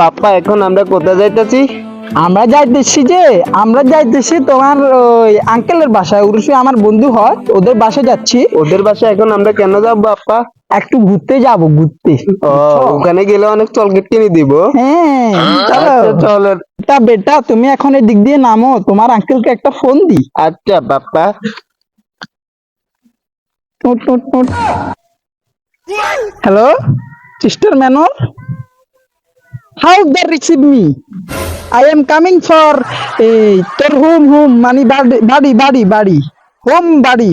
পাপ্পা এখন আমরা কোথায় যাইতেছি? আমরা যাইতেছি যে আমরা যাইতেছি তোমার ওই আঙ্কেলের বাসায়। উরুষে আমার বন্ধু হয় ওদের বাসায় যাচ্ছি। ওদের বাসায় এখন আমরা কেন যাব পাপ্পা? একটু ঘুরতে যাব ঘুরতে। ওখানে গেলে অনেক চলকেট কিনে দিব। হ্যাঁ চলো। আচ্ছা, তা বেটা তুমি এখন এই দিক দিয়ে নামো তোমার আঙ্কেলকে একটা ফোন দি। আচ্ছা পাপ্পা। Hello sister manor how they receive me I am coming for তোর হোম হোম মানে বাড়ি বাড়ি বাড়ি হোম বাড়ি।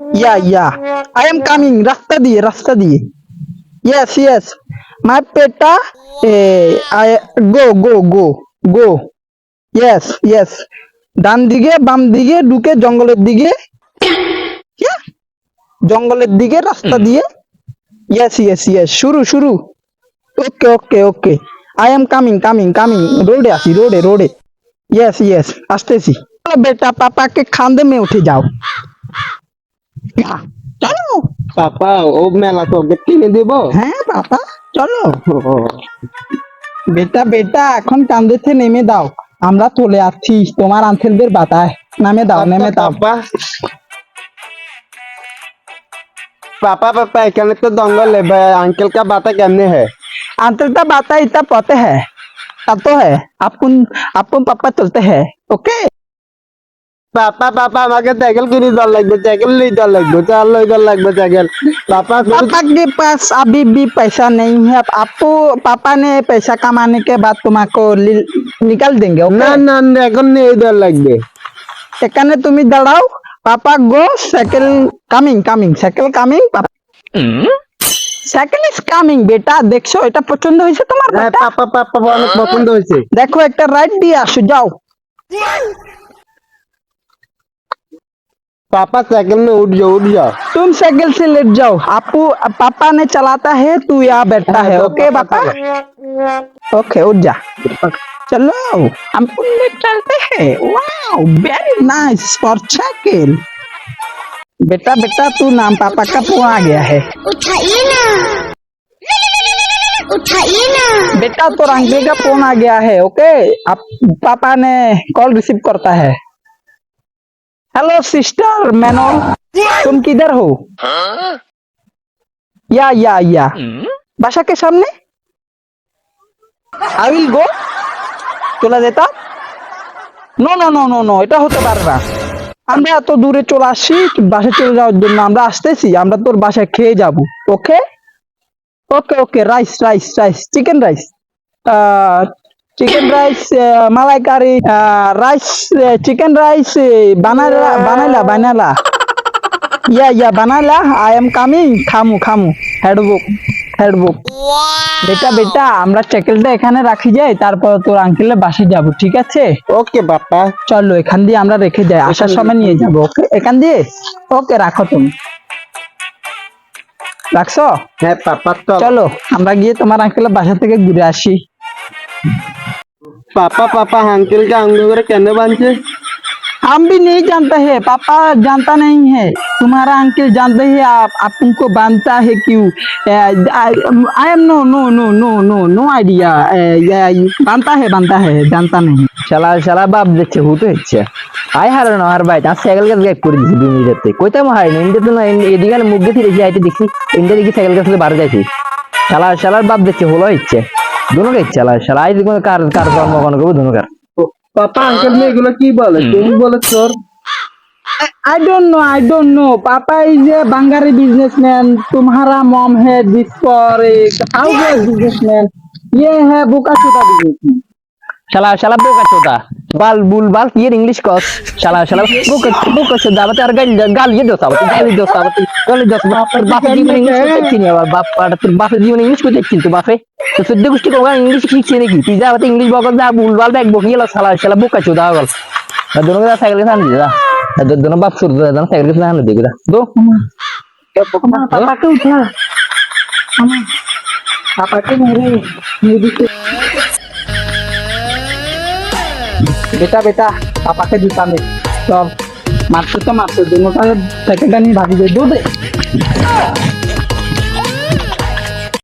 Yeah yeah I am coming রাস্তা দিয়ে রাস্তা দিয়ে। ইয়েস ইয়েস মাই পেটা I go go go go yes yes ডান দিকে বাম দিকে ঢুকে জঙ্গলের দিকে। জঙ্গলের দিকে রাস্তা দিয়ে। ইয়েস ইয়েস ইয়েস শুরু শুরু। okay okay okay I am coming coming coming রোডে আসি রোডে রোডে ইয়েস ইয়েস আসতেছি চলো বেটা পাপাকে খান্দে মে উঠে যাও ইয়া, চলো পাপা ও মেলা চলকেট কিনে দিব হ্যাঁ পাপা চলো বেটা বেটা এখন কান্দেতে নেমে দাও আমরা চলে আসছি তোমার আঙ্কেলদের বাতায় নামে দাও নেমে দাও পাপা पापा पापा এখানে তো জঙ্গল है भाई अंकल का बाता केमने है अंकल का बाता इतना पता है अब तो है अपन अपन पापा चलते हैं ओके পাপা পাপা আমাকে সাইকেল কিনে দেওয়ার লাগবে সাইকেল নিয়ে দেওয়ার লাগবে চার লই দেওয়ার লাগবে সাইকেল পাপা শুধু- पापा के पास अभी भी पैसा नहीं है अब आपको पापा ने पैसा कमाने के बाद तुम्हारे li- निकाल देंगे না ओके না না, এখন নিয়ে দেওয়ার লাগবে এখানে তুমি দাঁড়াও পাপা go cycle coming coming cycle coming cycle is coming বেটা দেখছো এটা পছন্দ হয়েছে তোমার হ্যাঁ বেটা? পাপা পাপা অনেক পছন্দ হয়েছে দেখো একটা রাইড দিয়ে আসো যাও पापा साइकिल में उठ जाओ उठ जाओ तुम साइकिल से लेट जाओ आपू पापा ने चलाता है तू यहाँ बैठता है हाँ, तो ओके पापा पापा ओके उठ जा चलो हम ले चलते हैं wow very nice for cycle बेटा बेटा तू नाम पापा का फोन आ गया है उठाइए ना उठाइए ना बेटा तो अंकल का फोन आ गया है ओके अब पापा ने कॉल रिसीव करता है हेलो सिस्टर मैनो तुम किधर हो या या या बाशा के सामने आई विल गो চলে যেতাম no no no no no এটা হতে পারে না আমরা এত দূরে চলে আসছি বাসায় চলে যাওয়ার জন্য আমরা আসতেছি, আমরা তোর বাসায় খেয়ে যাব, okay? Okay okay, rice rice rice, chicken rice chicken rice malai curry rice chicken rice বানালা বানালা বানালা। ইয়া ইয়া, বানালা, আই এম কামিং, খামু খামু হেডবুক হেডবুক বেটা বেটা আমরা চ্যাকেলটা এখানে রাখি যাই তারপর তোর আঙ্কেলের বাসে যাব ঠিক আছে? ওকে বাপ্পা। চলো এখান দিয়ে আমরা রেখে যাই আসার সময় নিয়ে যাব ওকে? এখান দিয়ে? ওকে রাখো তুমি। রাখছো? হ্যাঁ পাপা চলো। আমরা গিয়ে তোমার আঙ্কেলের বাসা থেকে ঘুরে আসি। পাপা পাপা আঙ্কেলকে আঙ্গুল করে কেন বাঁধছে? हम भी नहीं जानते हैं पापा जानता नहीं है तुम्हारा अंकल जानते हैं आप आप उनको बांधता है क्यों I am no no no no no no idea बांधता है बांधता है जानता नहीं শালা শালা বাপ দেখছে হুটো হচ্ছে আই হারো না আর ভাই তার সাইকেল গাছ গ্যাক করে দিছি দুই মিনিটে কইতাম হারি না ইন্ডিয়া তো না এদিকে আর মুখ দেখি দেখি আইতে দেখছি ইন্ডিয়া দেখি সাইকেল গাছ বার যাইছি শালা শালার বাপ দেখছে হলো হচ্ছে দুনো কে শালা শালা আই কোনো কার কার কর্ম কোন করবো দুনো কার পাপা আঙ্কেল এগুলো কি বলে তুমি বলে চোর I don't know, I don't know. Papa is a Bangari businessman. तुम्हारा mom है this for a how businessman. ये है बुका छोटा businessman. শালা শালা বোকা চোদা বাল বুল বাল কি ইংলিশ কস? শালা শালা বোকা বোকা চোদা বাতে আর গাল গাল ইয়ে দোসা বাতে গালি দোসা বাতে গালি দোসা বাপের বাপ জীবন ইংলিশ করতে নি আবার বাপ আর তোর বাপ জীবন ইংলিশ করতে কিন্তু বাপে। তো সদ্য গোষ্ঠী কোগা ইংলিশ শিখছে নাকি? তুই যা বাতে ইংলিশ বকল যা বুল বাল ব্যাগ বকি গেল শালা শালা বোকা চোদা গল। আর দোনো গা সাইকেল সান দিদা আর দোনো বাপ সুর দা দোনো সাইকেল সান দিগা দো। পাপাকে উঠা। পাপাকে মেরে মেরে বেটা বেটা, পাপাকে জুতা দে। তো মারছো তো মারছো দুটা প্যাকেটটা নিয়ে ভাবি দে দে।